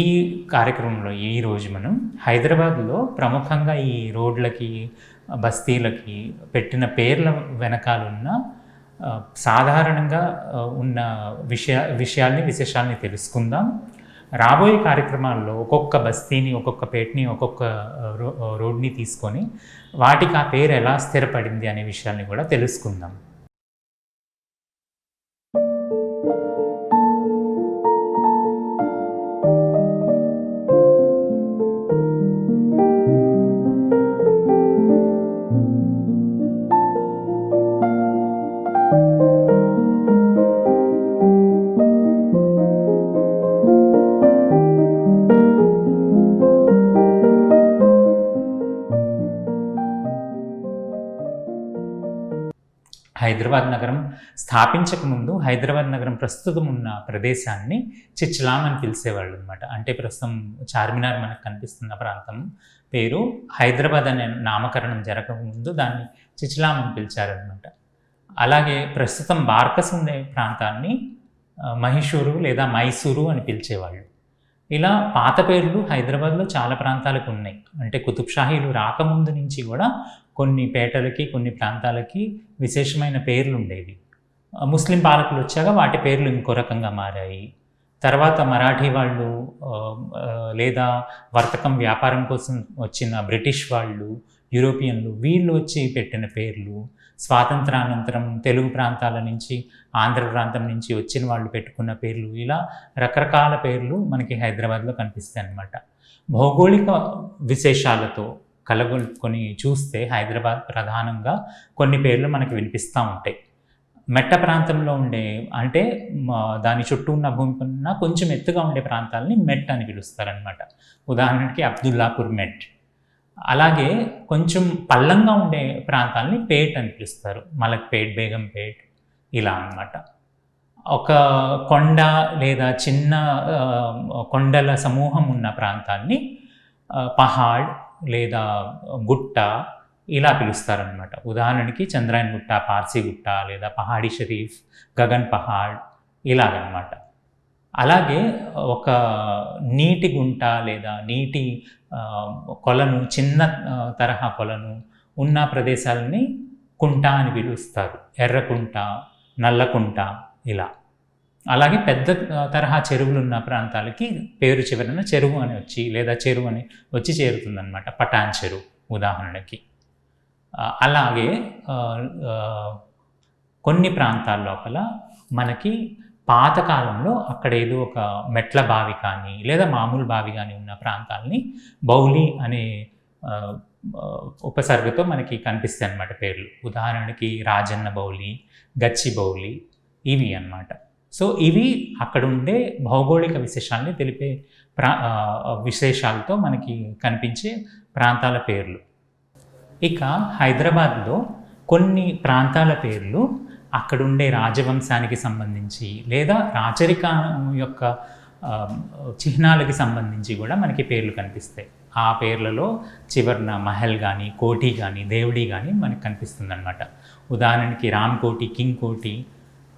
ఈ కార్యక్రమంలో ఈ రోజు మనం హైదరాబాద్లో ప్రముఖంగా ఈ రోడ్లకి బస్తీలకి పెట్టిన పేర్ల వెనకాలన్న సాధారణంగా ఉన్న విషయ విషయాల్ని విశేషాల్ని తెలుసుకుందాం. రాబోయే కార్యక్రమాల్లో ఒక్కొక్క బస్తీని ఒక్కొక్క పేటని ఒక్కొక్క రో రోడ్ని తీసుకొని వాటికి ఆ పేరు ఎలా స్థిరపడింది అనే విషయాల్ని కూడా తెలుసుకుందాం. హైదరాబాద్ నగరం స్థాపించక ముందు హైదరాబాద్ నగరం ప్రస్తుతం ఉన్న ప్రదేశాన్ని చిచ్లాం అని పిలిచేవాళ్ళు అనమాట అంటే ప్రస్తుతం చార్మినార్ మనకు కనిపిస్తున్న ప్రాంతం పేరు. హైదరాబాద్ అనే నామకరణం జరగకముందు దాన్ని చిచ్లాం అని పిలిచారనమాట అలాగే ప్రస్తుతం బార్కస్ ఉండే ప్రాంతాన్ని మహిషూరు లేదా మైసూరు అని పిలిచేవాళ్ళు. ఇలా పాత పేర్లు హైదరాబాద్లో చాలా ప్రాంతాలకు ఉన్నాయి. అంటే కుతుబ్షాహీలు రాకముందు నుంచి కూడా కొన్ని పేటలకి కొన్ని ప్రాంతాలకి విశేషమైన పేర్లు ఉండేవి. ముస్లిం పాలకులు వచ్చాక వాటి పేర్లు ఇంకో రకంగా మారాయి. తర్వాత మరాఠీ వాళ్ళు లేదా వర్తకం వ్యాపారం కోసం వచ్చిన బ్రిటిష్ వాళ్ళు యూరోపియన్లు వీళ్ళు వచ్చి పెట్టిన పేర్లు స్వాతంత్రానంతరం తెలుగు ప్రాంతాల నుంచి ఆంధ్ర ప్రాంతం నుంచి వచ్చిన వాళ్ళు పెట్టుకున్న పేర్లు ఇలా రకరకాల పేర్లు మనకి హైదరాబాద్లో కనిపిస్తాయి అన్నమాట. భౌగోళిక విశేషాలతో కలగొల్పుకొని చూస్తే హైదరాబాద్ ప్రధానంగా కొన్ని పేర్లు మనకి వినిపిస్తూ ఉంటాయి. మెట్ట ప్రాంతంలో ఉండే అంటే దాని చుట్టూ ఉన్న భూమి కన్నా కొంచెం ఎత్తుగా ఉండే ప్రాంతాలని మెట్ అని పిలుస్తారనమాట ఉదాహరణకి అబ్దుల్లాపూర్ మెట్. అలాగే కొంచెం పల్లంగా ఉండే ప్రాంతాలని పేట్ అని పిలుస్తారు. మలక్పేట్ బేగంపేట్ ఇలా అన్నమాట. ఒక కొండ లేదా చిన్న కొండల సమూహం ఉన్న ప్రాంతాన్ని పహాడ్ లేదా గుట్ట ఇలా పిలుస్తారనమాట ఉదాహరణకి చంద్రాయన్ గుట్ట పార్సీ గుట్ట లేదా పహాడి షరీఫ్ గగన్ పహాడ్ ఇలాగనమాట అలాగే ఒక నీటి గుంట లేదా నీటి కొలను చిన్న తరహా కొలను ఉన్న ప్రదేశాలని కుంట అని పిలుస్తారు. ఎర్రకుంట నల్లకుంట ఇలా. అలాగే పెద్ద తరహా చెరువులు ఉన్న ప్రాంతాలకి పేరు చివరన చెరువు అని వచ్చి లేదా చెరువు అని వచ్చి చేరుతుందన్నమాట. పటాన్ చెరువు ఉదాహరణకి. అలాగే కొన్ని ప్రాంతాల లోపల మనకి పాతకాలంలో అక్కడ ఏదో ఒక మెట్ల బావి కానీ లేదా మామూలు బావి కానీ ఉన్న ప్రాంతాలని బౌలి అనే ఉపసర్గతో మనకి కనిపిస్తాయి అన్నమాట పేర్లు. ఉదాహరణకి రాజన్న బౌలి గచ్చి బౌలి ఇవి అన్నమాట. సో ఇవి అక్కడ ఉండే భౌగోళిక విశేషాలని తెలిపే ప్రా విశేషాలతో మనకి కనిపించే ప్రాంతాల పేర్లు. ఇక హైదరాబాద్లో కొన్ని ప్రాంతాల పేర్లు అక్కడుండే రాజవంశానికి సంబంధించి లేదా రాచరికం యొక్క చిహ్నాలకి సంబంధించి కూడా మనకి పేర్లు కనిపిస్తాయి. ఆ పేర్లలో చివరన మహల్ కానీ కోటి కానీ దేవుడి కానీ మనకు కనిపిస్తుందన్నమాట. ఉదాహరణకి రామ్ కోటి కింగ్ కోటి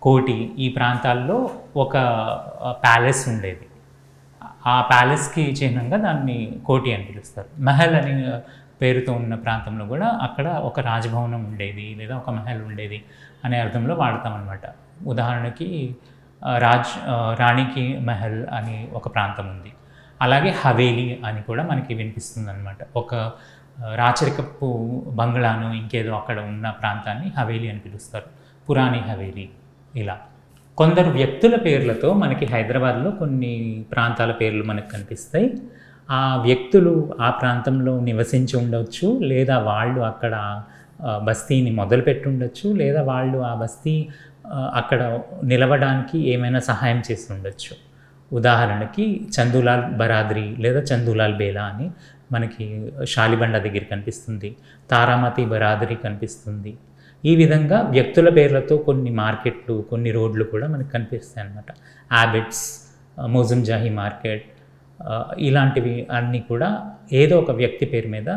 కోటి ఈ ప్రాంతాల్లో ఒక ప్యాలెస్ ఉండేది. ఆ ప్యాలెస్కి చిహ్నంగా దాన్ని కోటి అని పిలుస్తారు. మహల్ అని పేరుతో ఉన్న ప్రాంతంలో కూడా అక్కడ ఒక రాజభవనం ఉండేది లేదా ఒక మహల్ ఉండేది అనే అర్థంలో వాడతామన్నమాట. ఉదాహరణకి రాజ్ రాణికి మహల్ అని ఒక ప్రాంతం ఉంది. అలాగే హవేలీ అని కూడా మనకి వినిపిస్తుంది అనమాట ఒక రాచరికపు బంగ్లాను ఇంకేదో అక్కడ ఉన్న ప్రాంతాన్ని హవేలీ అని పిలుస్తారు. పురాణి హవేలీ ఇలా. కొందరు వ్యక్తుల పేర్లతో మనకి హైదరాబాద్లో కొన్ని ప్రాంతాల పేర్లు మనకు కనిపిస్తాయి. ఆ వ్యక్తులు ఆ ప్రాంతంలో నివసించి ఉండవచ్చు లేదా వాళ్ళు అక్కడ బస్తీని మొదలుపెట్టుండొచ్చు లేదా వాళ్ళు ఆ బస్తీ అక్కడ నిలవడానికి ఏమైనా సహాయం చేసి ఉండొచ్చు. ఉదాహరణకి చందులాల్ బరాద్రి లేదా చందులాల్ బేలా అని మనకి షాలిబండ దగ్గర కనిపిస్తుంది తారామతి బరాద్రి కనిపిస్తుంది. ఈ విధంగా వ్యక్తుల పేర్లతో కొన్ని మార్కెట్లు కొన్ని రోడ్లు కూడా మనకు కనిపిస్తాయి అన్నమాట హ్యాబిట్స్ మోజంజాహి మార్కెట్ ఇలాంటివి అన్నీ కూడా ఏదో ఒక వ్యక్తి పేరు మీద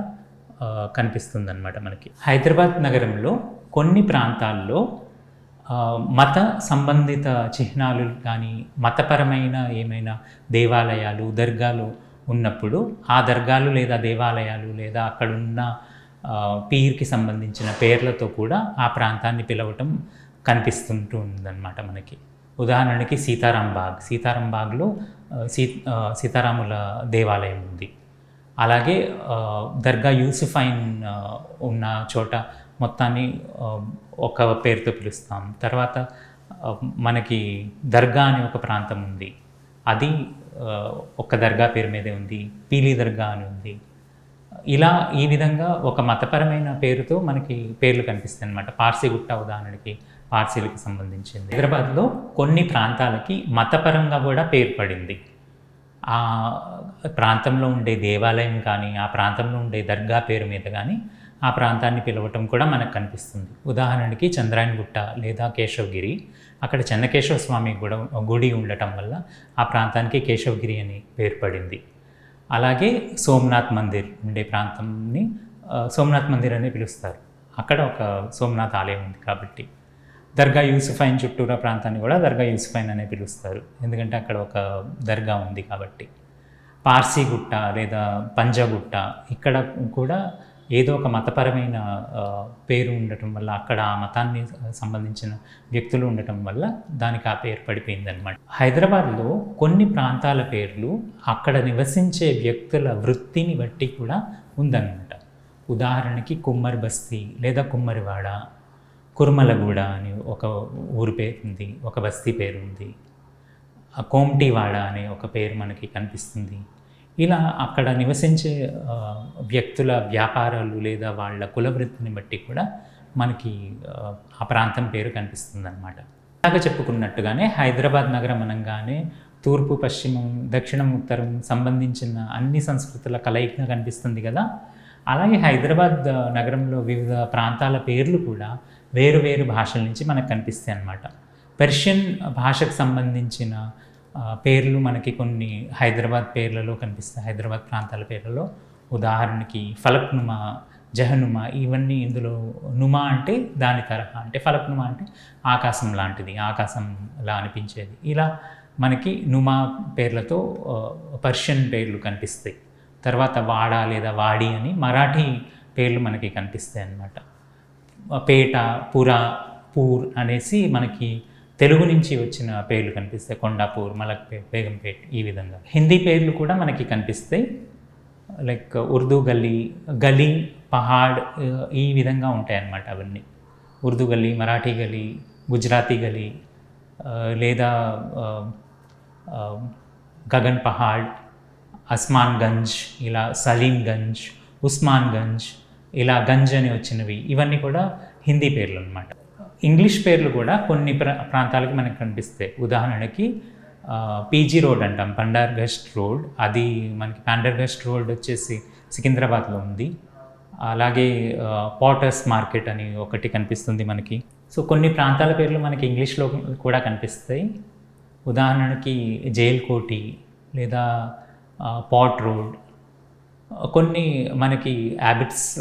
కనిపిస్తుందన్నమాట మనకి. హైదరాబాద్ నగరంలో కొన్ని ప్రాంతాల్లో మత సంబంధిత చిహ్నాలు కానీ మతపరమైన ఏమైనా దేవాలయాలు దర్గాలు ఉన్నప్పుడు ఆ దర్గాలు లేదా దేవాలయాలు లేదా అక్కడున్న పీర్కి సంబంధించిన పేర్లతో కూడా ఆ ప్రాంతాన్ని పిలవటం కనిపిస్తుంటూ ఉందన్నమాట మనకి. ఉదాహరణకి సీతారాం బాగ్. సీతారాం బాగ్లో సీ సీతారాముల దేవాలయం ఉంది. అలాగే దర్గా యూసుఫైన్ ఉన్న చోట మొత్తాన్ని ఒక పేరుతో పిలుస్తాం. తర్వాత మనకి దర్గా అనే ఒక ప్రాంతం ఉంది. అది ఒక దర్గా పేరు మీదే ఉంది. పీలీ దర్గా అని ఉంది. ఇలా ఈ విధంగా ఒక మతపరమైన పేరుతో మనకి పేర్లు కనిపిస్తాయి అనమాట పార్సీగుట్ట ఉదాహరణకి పార్సీలకు సంబంధించింది. హైదరాబాద్లో కొన్ని ప్రాంతాలకి మతపరంగా కూడా పేరు పడింది ఆ ప్రాంతంలో ఉండే దేవాలయం కానీ ఆ ప్రాంతంలో ఉండే దర్గా పేరు మీద కానీ ఆ ప్రాంతాన్ని పిలవటం కూడా మనకు కనిపిస్తుంది. ఉదాహరణకి చంద్రాయణగుట్ట లేదా కేశవగిరి. అక్కడ చంద్రకేశవ స్వామి గుడ గుడి ఉండటం వల్ల ఆ ప్రాంతానికి కేశవగిరి అని పేరు పడింది అలాగే సోమనాథ్ మందిర్ ఉండే ప్రాంతంని సోమనాథ్ మందిర్ అని పిలుస్తారు. అక్కడ ఒక సోమనాథ్ ఆలయం ఉంది కాబట్టి. దర్గా యూసుఫైన్ చుట్టూరా ప్రాంతాన్ని కూడా దర్గా యూసుఫైన్ అనే పిలుస్తారు. ఎందుకంటే అక్కడ ఒక దర్గా ఉంది కాబట్టి. పార్సీగుట్ట లేదా పంజగుట్ట ఇక్కడ కూడా ఏదో ఒక మతపరమైన పేరు ఉండటం వల్ల అక్కడ ఆ మతాన్ని సంబంధించిన వ్యక్తులు ఉండటం వల్ల దానికి ఆ పేరు పడిపోయిందనమాట హైదరాబాద్లో కొన్ని ప్రాంతాల పేర్లు అక్కడ నివసించే వ్యక్తుల వృత్తిని బట్టి కూడా ఉందన్నమాట. ఉదాహరణకి కుమ్మరి బస్తీ లేదా కుమ్మరివాడ కుర్మలగూడ అని ఒక ఊరు పేరు ఉంది ఒక బస్తీ పేరు ఉంది. కోమ్టివాడ అనే ఒక పేరు మనకి కనిపిస్తుంది. ఇలా అక్కడ నివసించే వ్యక్తుల వ్యాపారాలు లేదా వాళ్ళ కులవృత్తిని బట్టి కూడా మనకి ఆ, ప్రాంతం పేరు కనిపిస్తుంది అనమాట అలాగే చెప్పుకున్నట్టుగానే హైదరాబాద్ నగరం అనగానే తూర్పు పశ్చిమం దక్షిణం ఉత్తరం సంబంధించిన అన్ని సంస్కృతుల కలయికగా కనిపిస్తుంది కదా. అలాగే హైదరాబాద్ నగరంలో వివిధ ప్రాంతాల పేర్లు కూడా వేరు వేరు భాషల నుంచి మనకు కనిపిస్తాయి అన్నమాట. పెర్షియన్ భాషకు సంబంధించిన పేర్లు మనకి కొన్ని హైదరాబాద్ పేర్లలో కనిపిస్తాయి. హైదరాబాద్ ప్రాంతాల పేర్లలో. ఉదాహరణకి ఫలక్నుమా జహనుమా ఇవన్నీ ఇందులో నుమా అంటే దాని తరహా. అంటే ఫలక్నుమా అంటే ఆకాశం లాంటిది ఆకాశంలా అనిపించేది. ఇలా మనకి నుమా పేర్లతో పర్షియన్ పేర్లు కనిపిస్తాయి. తర్వాత వాడా లేదా వాడి అని మరాఠీ పేర్లు మనకి కనిపిస్తాయి అన్నమాట. పేట పుర పూర్ అనేసి మనకి తెలుగు నుంచి వచ్చిన పేర్లు కనిపిస్తాయి. కొండాపూర్ మలక్పేట్ బేగంపేట్ ఈ విధంగా. హిందీ పేర్లు కూడా మనకి కనిపిస్తాయి. లైక్ ఉర్దూ గల్లీ గలీ పహాడ్ ఈ విధంగా ఉంటాయి అన్నమాట అవన్నీ. ఉర్దూ గల్లీ మరాఠీ గలీ గుజరాతీ గలీ లేదా గగన్ పహాడ్ అస్మాన్ గంజ్ ఇలా సలీం గంజ్ ఉస్మాన్ గంజ్ ఇలా గంజ్ అని వచ్చినవి ఇవన్నీ కూడా హిందీ పేర్లు అనమాట ఇంగ్లీష్ పేర్లు కూడా కొన్ని ప్ర ప్రాంతాలకు మనకు కనిపిస్తాయి. ఉదాహరణకి పీజీ రోడ్ అంటాం పండార్గస్ట్ రోడ్. అది మనకి పండర్గస్ట్ రోడ్ వచ్చేసి సికింద్రాబాద్లో ఉంది. అలాగే పాటర్స్ మార్కెట్ అని ఒకటి కనిపిస్తుంది మనకి. సో కొన్ని ప్రాంతాల పేర్లు మనకి ఇంగ్లీష్లో కూడా కనిపిస్తాయి. ఉదాహరణకి జైల్ కోటి లేదా పాట్ రోడ్ కొన్ని మనకి హ్యాబిట్స్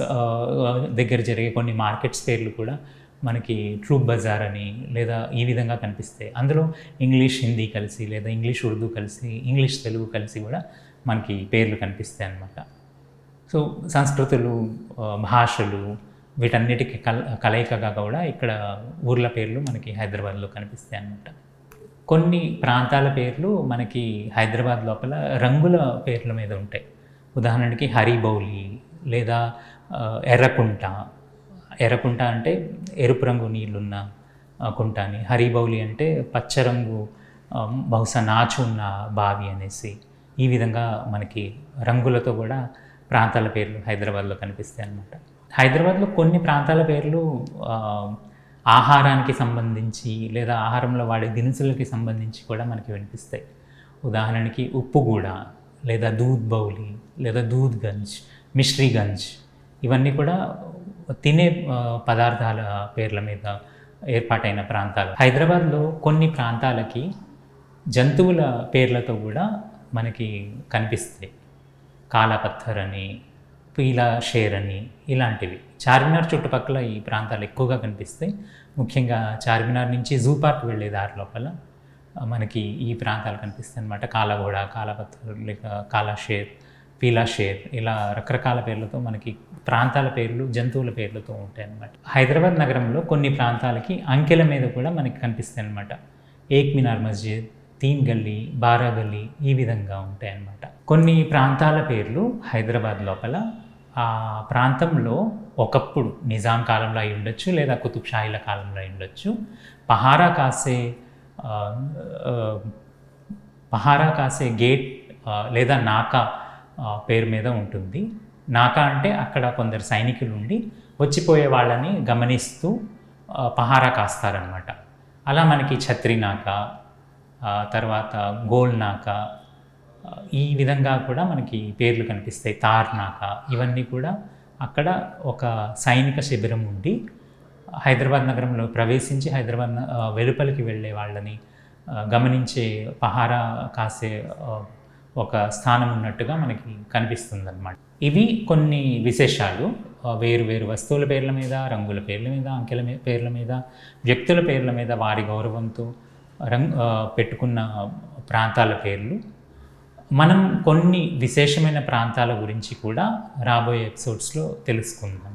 దగ్గర జరిగే కొన్ని మార్కెట్స్ పేర్లు కూడా మనకి ట్రూప్ బజార్ అని లేదా ఈ విధంగా కనిపిస్తాయి అందులో ఇంగ్లీష్ హిందీ కలిసి లేదా ఇంగ్లీష్ ఉర్దూ కలిసి ఇంగ్లీష్ తెలుగు కలిసి కూడా మనకి పేర్లు కనిపిస్తాయి అన్నమాట. సో సంస్కృతులు భాషలు వీటన్నిటికి కల కలయికగా కూడా ఇక్కడ ఊర్ల పేర్లు మనకి హైదరాబాద్లో కనిపిస్తాయి అన్నమాట. కొన్ని ప్రాంతాల పేర్లు మనకి హైదరాబాద్ లోపల రంగుల పేర్ల మీద ఉంటాయి. ఉదాహరణకి హరిబౌలి లేదా ఎర్రకుంట. ఎర్రకుంట అంటే ఎరుపు రంగు నీళ్ళున్న కుంట అని హరిబౌలి అంటే పచ్చ రంగు బహుశా నాచు ఉన్న బావి అనేసి. ఈ విధంగా మనకి రంగులతో కూడా ప్రాంతాల పేర్లు హైదరాబాద్లో కనిపిస్తాయి అన్నమాట. హైదరాబాద్లో కొన్ని ప్రాంతాల పేర్లు ఆహారానికి సంబంధించి లేదా ఆహారంలో వాడే దినుసులకి సంబంధించి కూడా మనకి వినిపిస్తాయి. ఉదాహరణకి ఉప్పుగూడ. లేదా దూద్ బౌలి లేదా దూద్ గంజ్ మిశ్రీ గంజ్ ఇవన్నీ కూడా తినే పదార్థాల పేర్ల మీద ఏర్పాటైన ప్రాంతాలు. హైదరాబాద్లో కొన్ని ప్రాంతాలకి జంతువుల పేర్లతో కూడా మనకి కనిపిస్తాయి. కాలపత్థర్ అని పీలా షేర్ అని ఇలాంటివి. చార్మినార్ చుట్టుపక్కల ఈ ప్రాంతాలు ఎక్కువగా కనిపిస్తాయి. ముఖ్యంగా చార్మినార్ నుంచి జూ పార్క్ వెళ్ళే దారి లోపల మనకి ఈ ప్రాంతాలు కనిపిస్తాయి అనమాట కాలగోడ కాలపత్తర్ లేక కాలాషేర్ పీలాషేర్ ఇలా రకరకాల పేర్లతో మనకి ప్రాంతాల పేర్లు జంతువుల పేర్లతో ఉంటాయి అన్నమాట హైదరాబాద్ నగరంలో కొన్ని ప్రాంతాలకి అంకెల మీద కూడా మనకి కనిపిస్తాయి అనమాట ఏక్ మినార్ మస్జిద్ తీన్ గల్లీ బారా గల్లీ ఈ విధంగా ఉంటాయి అన్నమాట కొన్ని ప్రాంతాల పేర్లు హైదరాబాద్ లోపల. ఆ ప్రాంతంలో ఒకప్పుడు నిజాం కాలంలో అయి ఉండొచ్చు లేదా కుతుబ్షాహీల కాలంలో అయి ఉండొచ్చు. పహారా కాసే పహారా కాసే గేట్ లేదా నాకా పేరు మీద ఉంటుంది. నాకా అంటే అక్కడ కొందరు సైనికులు ఉండి వచ్చిపోయే వాళ్ళని గమనిస్తూ పహారా కాస్తారనమాట అలా మనకి ఛత్రి నాక తర్వాత గోల్ నాక ఈ విధంగా కూడా మనకి పేర్లు కనిపిస్తాయి. తార్నాకా ఇవన్నీ కూడా అక్కడ ఒక సైనిక శిబిరం ఉండి హైదరాబాద్ నగరంలో ప్రవేశించి హైదరాబాద్ వెలుపలికి వెళ్ళే వాళ్ళని గమనించే పహారా కాసే ఒక స్థానం ఉన్నట్టుగా మనకి కనిపిస్తుంది అనమాట ఇవి కొన్ని విశేషాలు వేరు వేరు వస్తువుల పేర్ల మీద రంగుల పేర్ల మీద అంకెల పేర్ల మీద వ్యక్తుల పేర్ల మీద వారి గౌరవంతో రంగ్ పెట్టుకున్న ప్రాంతాల పేర్లు. మనం కొన్ని విశేషమైన ప్రాంతాల గురించి కూడా రాబోయే ఎపిసోడ్స్లో తెలుసుకుందాం.